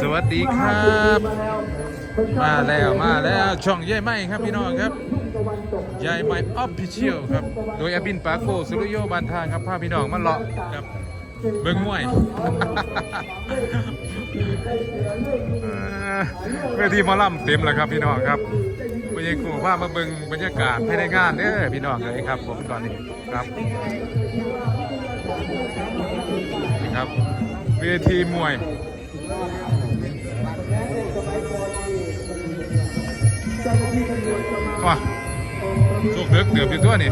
สวัสดีครับ มาแล้วมาแล้วช่องยายไม้ครับพี่น้องครับยายไม้ออฟฟิเชียลครับ โดยอบินปาโกสุริโยบานทางครับพาพี่น้องมาเลาะครับเบิ้งมวยเอ่อเวทีมอลำเต็มแล้วครับพี่น้องครับบรรยากาศว่ามาเบิ้งบรรยากาศภายในงานเด้อพี่น้องเลยครับ ผมตอนนี้ครับครับเวทีมวย ว้าสุกเดือกเดือบอยู่ตัวนี่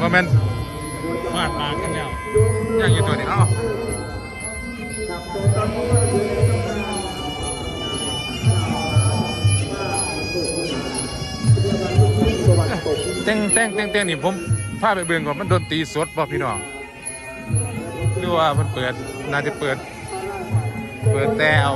ว่าแมนฟาดปากกันแล้วยังอยู่ตัวนี่เอ้าเต้งเต้งเต้งเต้งนี่ผมพาไปเบิ่งก่อนมันโดนตีสดป่ะพี่น้องหรือว่ามันเปิดน่าจะเปิด เปิดแต่เอา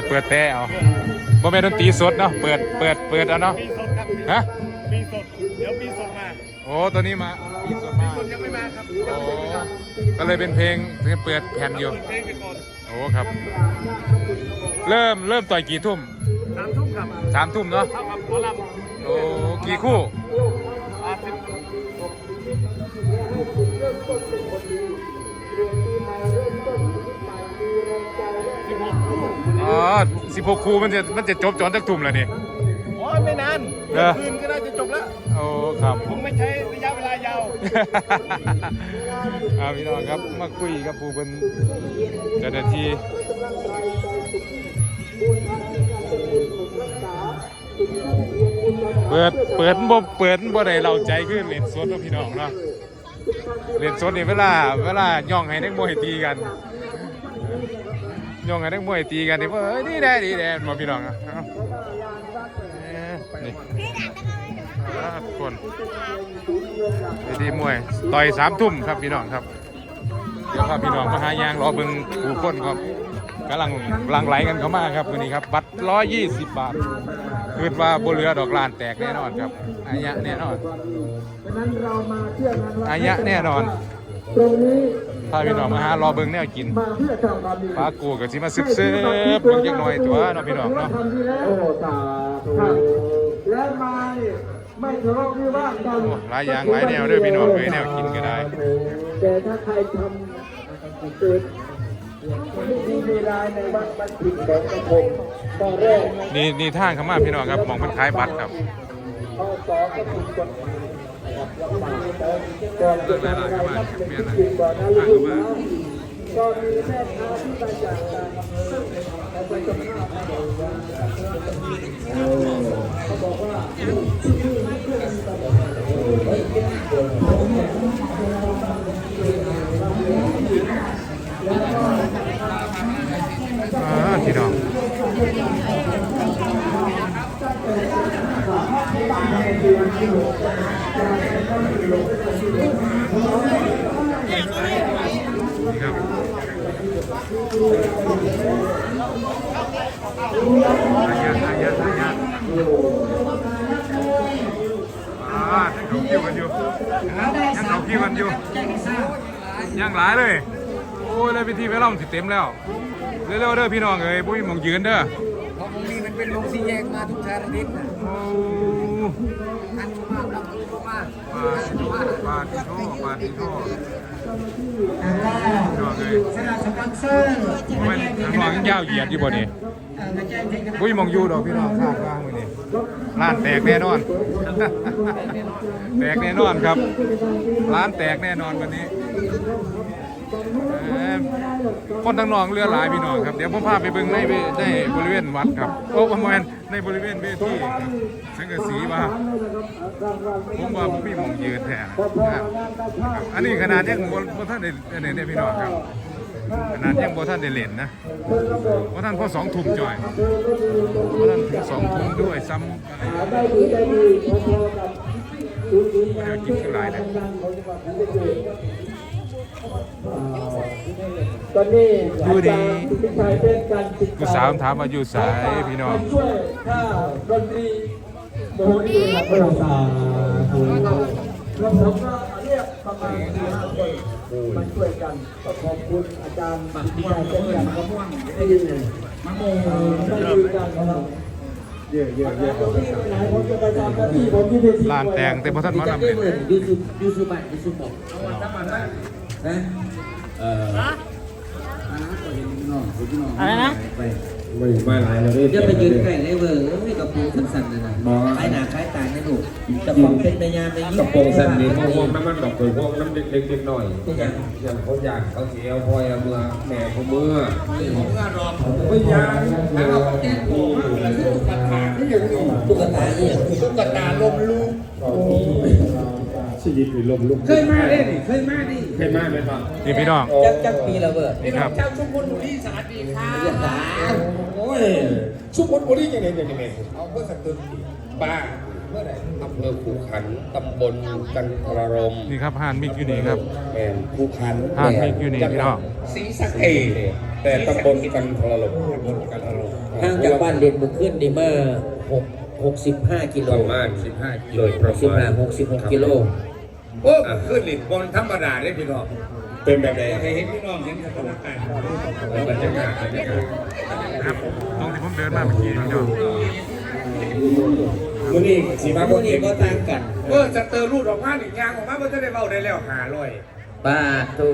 จจะเปิดแต่เอาบ่แม่นดนตรีสดเนาะ เปิด เปิด เปิดเอาเนาะปีสดครับฮะปีสด เดี๋ยวปีสดมาโอ้ตัวนี้มาปีสดมาสดยังไม่มาครับโอ้ก็เลยเป็นเพลงเพลงเปิดแผ่นอยู่เพลงไปก่อนโอ้ครับ เริ่มเริ่มต่อยกี่ทุ่มสามทุ่มครับสามทุ่มเนาะ เท่ากับหมอลโอ้กี่คู่ำอาสิบอ๋ สิบหกคู่มันจะมันจะจบจอนจักทุ่มแล้วนี่ โอ้ยไม่นานเหรอ คืนก็น่าจะจบแล้ว โอ้ครับ ผมไม่ใช้ระยะเวลายาว อาพี่น้องครับมาคุยกับผู้เป็นเจ้าหน้าที่เปิดเปิดบ่เปิดบ่ได้เราใจขึ้นเล่นสดเนาะพี่น้องเนาะเล่นสดนี่เวลา เวลาย่องให้นักมวยตีกัน ยองให้นักมวยตีกันนี่เอ้ยนี่ได้ดีแดนบ่พี่น้องอะนี่ทุกคนเวทีมวยต่อยสามทุ่มครับพี่น้องครับ เดี๋ยวพาพี่น้องมาหายางรอเบิ่งผู้คนครับกำลังหลังไหลกันเข้ามาครับวันนี้ครับ บัตรร้อยยี่สิบบาทคืนว่าบนเรือดอกลานแตกแน่นอนครับอายะแน่นอนดังนั้นเรามาเที่ยวงานวันอายะแน่นอนตรงนี้ พาพี่น้องมาหารอเบิ่งแนวกินมาเพื่อทำความดีปลากูกับสิมาซึบเซิบเบิ่งจักหน่อยตัวเนาะพี่น้องเนาะทำดีแล้วโอ้สาธุแล้วมาเนี่ยไม่ทะเลาะวิวาทกันโอ้หลายอย่างหลายแนวเด้อพี่น้องเอ้ยแนวกินก็ได้ แต่ถ้าใครทำเกิดไม่ดีเวลาในวัดบันทิดของสังคมตอนแรกนี่นี่ทางเข้ามาพี่น้องครับมองมันขายบัตรครับข้อสอง ก่อนจะทำอะไรครับเป็นจริงก่อนนะลูกนะก็มีแม่ค้าที่มาจากต่างอำเภอเขาไประเขาบอกว่าเขาบอกว่า อ่าพี่น้อง นี่ครับอายะอายะอายะอ่ายังเขาคิวกันอยู่ยังเขาคิวกันอยู่ยังหลายเลย โอ้ยเลยพิธีไปเล่าสิเต็มแล้ว เร็วๆเด้อพี่น้องเอ้ยปุ้ยมองยืนเด้อเพราะตรงนี้มันเป็นลงสีแยกมาทุกชาตินะโอ้อันชุมารับ อันชุมาปาติโทปาติโทปาดิโทพี่น้องเอ้ยสนับสปอนเซอร์มันน้องยังยาวเหยียดอยู่บ่นี่อุ้ยมองยูดอกพี่น้องคาดว่ามื้อนี้ร้านแตกแน่นอน แตกแน่นอนครับ ร้านแตกแน่นอนวันนี้ คนทั้งนองเรือหลายพี่น้องครับ เดี๋ยวผมพาไปเบิ่งในในบริเวณวัดครับโอ้ประมาณในบริเวณเวทีครับสังกะสีว่าผมว่าผมมีหมองยืนแท้นะอันนี้ขนาดยังบ่บ่ท่านได้อันนี้เนี่ยพี่น้องครับขนาดยังบ่ท่านได้เล่นนะบ่ท่านพอสองทุ่มจ่อยบ่ท่านถึงสองทุ่มด้วยซ้ำได้ดีได้ดีพอๆกับศูนย์ศูนย์เดี๋ยวกินขึ้นหลายนะดังๆของจังหวัดศรีสะเกษ ตอนนี้ดูดิอาจารย์สุทธิชัยเป็นการศึกษาผู้สาวถามว่าอยู่สายพี่น้องช่วยค่าดนตรีโมนี่ครับเพื่อนสาธุแล้วผมก็เรียกประมาณสี่ห้าคนมาช่วยกันก็ขอบคุณอาจารย์ที่มาเป็นอย่างมะม่วงที่มะม่วงได้ดีกันนะครับเยอะเยอะเยอะผมจะไปทำหน้าที่ผมที่เวทีลานแตงแต่พอท่านหมอลำเลยยูซูยูซูบัตยูซูบอก นะเอออะไรนะไม่ไม่หลายเลยเดี๋ยวไปยืนใกล้เลยเวอร์ไม่กับปูสั้นๆนะนะคล้ายหนาคล้ายตาเนี่ยลูกจะบอกเป็นพยานในยิ่งกระโปรงสั้นนี่พวกพวกน้ำมันดอกเกยพวกน้ำเล็กๆน้อยๆอย่างอย่างเขาอยากเขาเสียพอยเอาเมื่อแม่เขาเมื่อไม่อยากแล้วเราแก้โกงแล้วคือตุ๊กตาที่อย่างนี้ตุ๊กตาเนี่ยตุ๊กตาลมลูก ชีวิตมีลมลุกเคยมาได้ดิเคยมาดิเคยมาไหมครับนี่พี่น้อง จักจักปีละเวอร์นี่ครับ เจ้าชุมพลบุรีสวัสดีค่ะเรียกหาโอ้ยชุมพลบุรียังไงยังไงเอาเพื่อสักตึกบ้าเมื่อไหร่อำเภอภูขันตำบลกันทรารมนี่ครับห่านมิกอยู่นี่ครับแมนภูขันอ่ามีอยู่นี่พี่น้องศรีสะเกษแต่ตำบลกันทรลมตำบลกันทรลมห่างจากบ้านเรียนมือขึ้นนี่เมื่อหกหกสิบห้ากิโลประมาณ15กิโลประสิบมาห้าณหกสิบหกกิโล โอ้ขึ้นหลินบนธรรมดาเลยพี่น้องเป็นแบบไหนให้เห็นพี่น้องเห็นสถานการณ์บรรยากาศบรรยากาศครับตรงที่ผมเดินมาเมื่อกี้พี่น้องมื้อนี้สีมาพวกนี้ก็ต่างกันเออจะเตอรูดออกมาหนึ่งยางออกมาเพื่อจะได้เบาได้แล้วหาลอยบ้าตู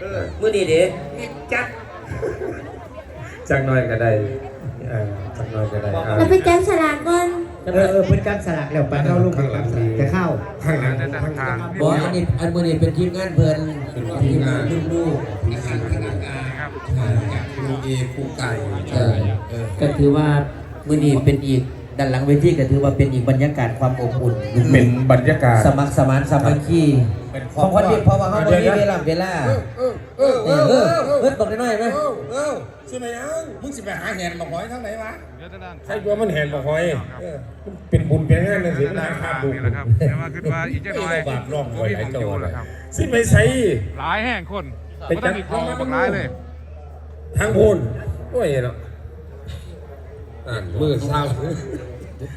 เออมื่อนี้เด้นี่จัดจักหน่อยก็ได้อ่าจักหน่อยก็ได้อ่าเราไปแจ้งสลากก่อน เออเออเป็นการสลักแล้วไปเข้าลูกข้างหลังนี่จะเข้า ข้างหลังแต่ทางทางบออันนี้อันมื่อนี้เป็นทีมงานเพิ่นทีมงานลูกลูกครับครูเอครูไก่เออก็ถือว่ามื่อนี้เป็นอีกด้านหลังเวทีก็ถือว่าเป็นอีกบรรยากาศความอบอุ่น เป็นบรรยากาศ สมัครสมานสามัคคี ของคนที่เพราะว่าเขาไม่มีเวลาเวลาเออเอเอออเอเอออเออเออตกได้น้อยไหมเออเออใช่ไหมยังมึงสิไปหาแหนบอกหอยทางไหนวะเดี๋ยวจะด้านใช่ว่ามันแหนบอกหอยเออเป็นบุญเป็นงานเลยสิด้านนาคาทางบุญนี่แหละครับแต่ว่าขึ้นมาอีกจะหน่อยบาปร่องหก็อยมีไอ้ของโจอยู่รแล้วครับสิไปใส่หลายแห่งคนก็ต้องมีของบักหลายเลยทางพูนโอ้ยเนาะอ่านมือเศร้า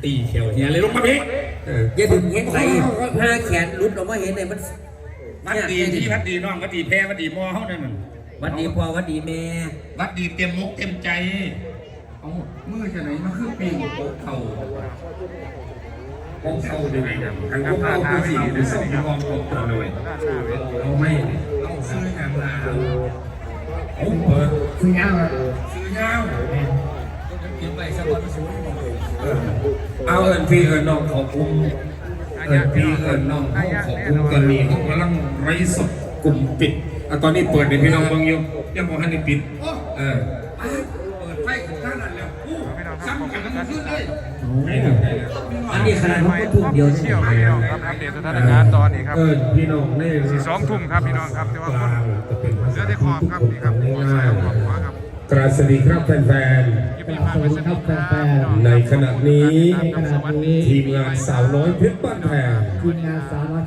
ตีเขียวเฮียเลยลงมาพี่เอออย่าดึงเห็นใส่ห้าแขนหลุดออกมาเห็นเลยมัน วัดดีที่วัดดีน้องวัดดีแพ้วัดดีมอเฮานั่นน่ะวัดดีพ่อวัดดีแม่วัดดีเต็มมุกเต็มใจเอามือจะไหนมาคือปีกโป๊กเข่าโป๊กเข่าได้ไงครับทางโป๊กเข่าคือสี่หรือสองที่มองโป๊กเข่าเลยด้านหน้าเวทีเอาไม่เอาซื้อกันมาเอาเปิดซื้อยาวซื้อยาวเก็บไว้สักวันสวยเอาเอินพี่เอินน้องขอบคุณ เอินพี่เอินน้องขอบคุณตอนนี้เขากำลังไร้สดกลุ่มปิดอะตอนนี้เปิดในพี่น้องเบางอยู่ยังบอกให้ได้ปิดเออเปิดไฟของท่านนั่นแล้วอู้ซ้ำกันทั้งขึ้นเลยให้แล้วให้แล้วอันนี้ขนาดเขาก็ทุ่มเดียวเชี่ยวไปแล้วครับอัปเดตสถานการณ์ตอนนี้ครับเอินพี่น้องในสี่สองทุ่มครับพี่น้องครับแต่ว่าคนจะเป็นภาเสืษาอได้ขอบครับนี่ครับหัวใส่ขอบหัวครับ กราบสวัสดีครับแฟนยิบยิบผ่านไปสนุกครับพี่น้องๆในขณะนี้ครับสวัสดีทีมงานสาวน้อยเพชรบ้านแพง ทีมงานสาวน้อย